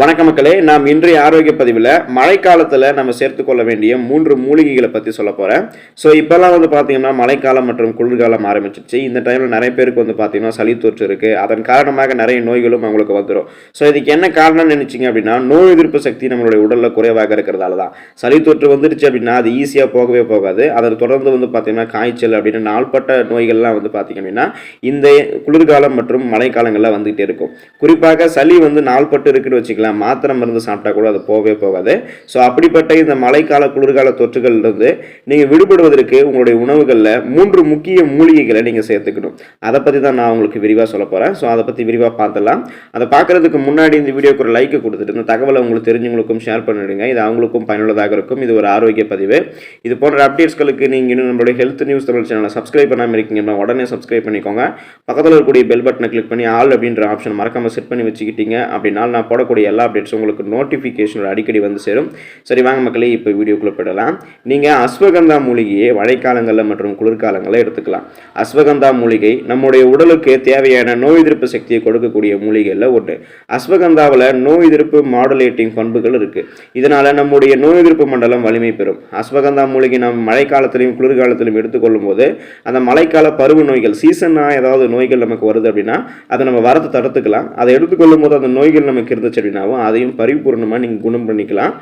வணக்க மக்களே நாம் இன்றைய ஆரோக்கிய பதிவில் மழைக்காலத்தில் நம்ம சேர்த்துக்கொள்ள வேண்டிய மூன்று மூலிகைகளை பற்றி சொல்ல போகிறேன் ஸோ இப்போல்லாம் வந்து பார்த்தீங்கன்னா மழைக்காலம் மற்றும் குளிர்காலம் ஆரம்பிச்சிருச்சு. இந்த டைமில் நிறைய பேருக்கு வந்து பார்த்தீங்கன்னா சளி தொற்று இருக்குது அதன் காரணமாக நிறைய நோய்களும் அவங்களுக்கு வந்துடும் ஸோ இதுக்கு என்ன காரணம்னு நினச்சிங்க அப்படின்னா நோய் எதிர்ப்பு சக்தி நம்மளுடைய உடலில் குறைவாக இருக்கிறதால தான். சளி தொற்று வந்துடுச்சு அப்படின்னா அது ஈஸியாக போகவே போகாது. அதை தொடர்ந்து வந்து பார்த்திங்கன்னா காய்ச்சல் அப்படின்னு நாள்பட்ட நோய்கள்லாம் வந்து பார்த்தீங்க அப்படின்னா இந்த குளிர்காலம் மற்றும் மழைக்காலங்களில் வந்துகிட்டே இருக்கும். குறிப்பாக சளி வந்து நாள்பட்டு இருக்குன்னு வச்சுக்கலாம் மாத்திரை மருந்து சாப்பிட்டா கூட அது போகவே போகாது. ஸோ அப்படிப்பட்ட இந்த மழைக்கால குளிர்கால தொற்றுகள்லேருந்து நீங்கள் விடுபடுவதற்கு உங்களுடைய உணவுகளில் மூன்று முக்கிய மூலிகைகளை நீங்கள் சேர்த்துக்கணும். அதை பற்றி தான் நான் உங்களுக்கு விரிவாக சொல்ல போகிறேன் ஸோ அதை பற்றி விரிவாக பார்த்துலாம் அதை பார்க்குறதுக்கு முன்னாடி இந்த வீடியோக்கு ஒரு லைக் கொடுத்துட்டு இந்த தகவலை உங்களுக்கு தெரிஞ்சவங்களுக்கும் ஷேர் பண்ணிவிடுங்க இது அவங்களுக்கும் பயனுள்ளதாக இருக்கும். இது ஒரு ஆரோக்கிய பதிவு. இது போன்ற அப்டேட்ஸ்களுக்கு நீங்கள் இன்னும் நம்மளுடைய ஹெல்த் நியூஸ் தமிழ் சேனலை சப்ஸ்கிரைப் பண்ணாமல் இருக்கீங்கன்னா உடனே சப்ஸ்கிரைப் பண்ணிக்கோங்க. பக்கத்தில் இருக்கக்கூடிய பெல் பட்டனை கிளிக் பண்ணி ஆல் அப்படின்ற ஆப்ஷன் மறக்காமல் செட் பண்ணி வச்சுக்கிட்டீங்க அப்படின்னா நான் போடக்கூடிய எல்லா அப்டேட்ஸும் உங்களுக்கு நோட்டிஃபிகேஷன் அடிக்கடி வந்து சேரும். சரி வாங்க மக்களே இப்போ வீடியோக்குள்ளே போயிடலாம். நீங்கள் அஸ்வகந்தா மூலிகையை மழைக்காலங்களில் மற்றும் குளிர்காலங்களில் எடுத்துக்கலாம். அஸ்வகந்தா மூலிகை நம்முடைய உடலுக்கு தேவையான நோய் எதிர்ப்பு சக்தியை கொடுக்கக்கூடிய மூலிகையில் ஒன்று அஸ்வகந்தாவில் நோய் எதிர்ப்பு மாடுலேட்டிங் பண்புகள் இருக்குது இதனால் நம்முடைய நோய் எதிர்ப்பு மண்டலம் வலிமை பெறும். அஸ்வகந்தா மூலிகை நம்ம மழைக்காலத்திலையும் குளிர்காலத்திலையும் எடுத்துக்கொள்ளும் போது அந்த மழைக்கால பருவ நோய்கள் சீசனாக ஏதாவது நோய்கள் நமக்கு வருது அப்படின்னா அதை நம்ம வரத்தை தடுத்துக்கலாம். அதை எடுத்துக்கொள்ளும் போது அந்த நோய்கள் நமக்கு இருந்துச்சு அப்படின்னாவும் அதையும் பரிபூர்ணமாக நீங்கள் குணம் பண்ணிக்கலாம்.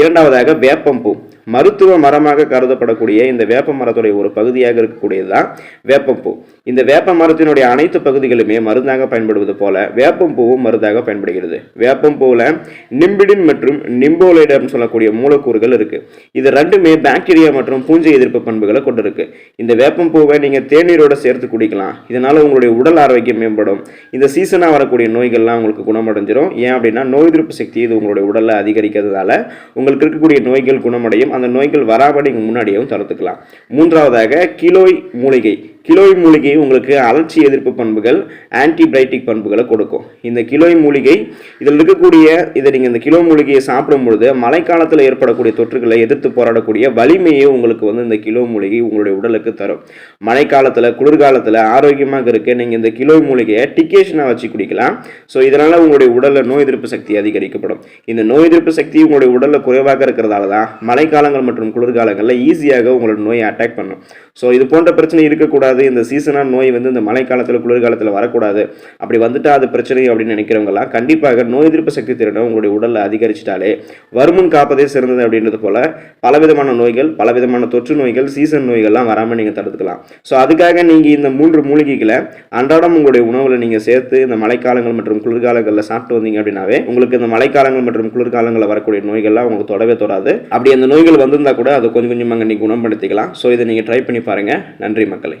இரண்டாவதாக வேப்பம்பூ. மருத்துவ மரமாக கருதப்படக்கூடிய இந்த வேப்ப மரத்துடைய ஒரு பகுதியாக இருக்கக்கூடியது தான் வேப்பம்பூ. இந்த வேப்ப மரத்தினுடைய அனைத்து பகுதிகளுமே மருந்தாக பயன்படுவது போல வேப்பம்பூவும் மருந்தாக பயன்படுகிறது. வேப்பம்பூவில் நிம்பிடின் மற்றும் நிம்போலைடம் சொல்லக்கூடிய மூலக்கூறுகள் இருக்கு. இது ரெண்டுமே பாக்டீரியா மற்றும் பூஞ்சை எதிர்ப்பு பண்புகளை கொண்டிருக்கு. இந்த வேப்பம்பூவை நீங்கள் தேநீரோட சேர்த்து குடிக்கலாம். இதனால் உங்களுடைய உடல் ஆரோக்கியம் மேம்படும். இந்த சீசனாக வரக்கூடிய நோய்கள்லாம் உங்களுக்கு குணமடைஞ்சிரும். ஏன் அப்படின்னா நோய் எதிர்ப்பு சக்தி இது உங்களுடைய உடலில் அதிகரிக்கிறதுனால உங்களுக்கு இருக்கக்கூடிய நோய்கள் குணமடையும் அந்த நோய்கள் வராமல் நீங்கள் முன்னாடியும் தடுத்துக்கலாம். மூன்றாவதாக கிலோய் மூலிகை. கிலோய் மூலிகை உங்களுக்கு அலட்சி எதிர்ப்பு பண்புகள் ஆன்டிபயோட்டிக் பண்புகளை கொடுக்கும். இந்த கிலோய் மூலிகை இதில் இருக்கக்கூடிய இதை நீங்கள் இந்த கிலோ மூலிகையை சாப்பிடும் பொழுது மழைக்காலத்தில் ஏற்படக்கூடிய தொற்றுகளை எதிர்த்து போராடக்கூடிய வலிமையை உங்களுக்கு வந்து இந்த கிலோ மூலிகை உங்களுடைய உடலுக்கு தரும். மழைக்காலத்தில் குளிர்காலத்தில் ஆரோக்கியமாக இருக்க நீங்கள் இந்த கிலோ மூலிகையை டிக்கேஷனாக வச்சு குடிக்கலாம். ஸோ இதனால் உங்களுடைய உடலில் நோய் எதிர்ப்பு சக்தி அதிகரிக்கப்படும். இந்த நோய் எதிர்ப்பு சக்தி உங்களுடைய உடலில் குறைவாக இருக்கிறதால தான் மழைக்காலங்கள் மற்றும் குளிர்காலங்களில் ஈஸியாக உங்களோட நோயை அட்டாக் பண்ணும். ஸோ இது போன்ற பிரச்சனை இருக்கக்கூடாது. இந்த சீசனாக நோய் வந்து இந்த மழைக்காலத்தில் குளிர்காலத்தில் வரக்கூடாது. அப்படி வந்துட்டால் அது பிரச்சனை அப்படின்னு நினைக்கிறவங்கலாம் கண்டிப்பாக நோய் எதிர்ப்பு சக்தி திறனை உங்களுடைய உடலில் அதிகரிச்சிட்டாலே வருமுன் காப்பதே சிறந்தது அப்படின்றது போல பலவிதமான நோய்கள் பலவிதமான தொற்று நோய்கள் சீசன் நோய்கள்லாம் வராமல் நீங்கள் தடுத்துக்கலாம். ஸோ அதுக்காக நீங்கள் இந்த மூன்று மூலிகைகளை அன்றாடம் உங்களுடைய உணவில் நீங்கள் சேர்த்து இந்த மழைக்காலங்கள் மற்றும் குளிர்காலங்களில் சாப்பிட்டு வந்தீங்க அப்படின்னாவே உங்களுக்கு இந்த மழைக்காலங்கள் மற்றும் குளிர்காலங்களில் வரக்கூடிய நோய்கள்லாம் உங்களுக்கு தொடவே தொடாது. அப்படி அந்த நோய்கள் வந்திருந்தா கூட அதை கொஞ்சம் கொஞ்சமாக நீங்கள் குணப்படுத்திக்கலாம். ஸோ இதை நீங்கள் ட்ரை பண்ணி பாருங்கள் நன்றி மக்களை.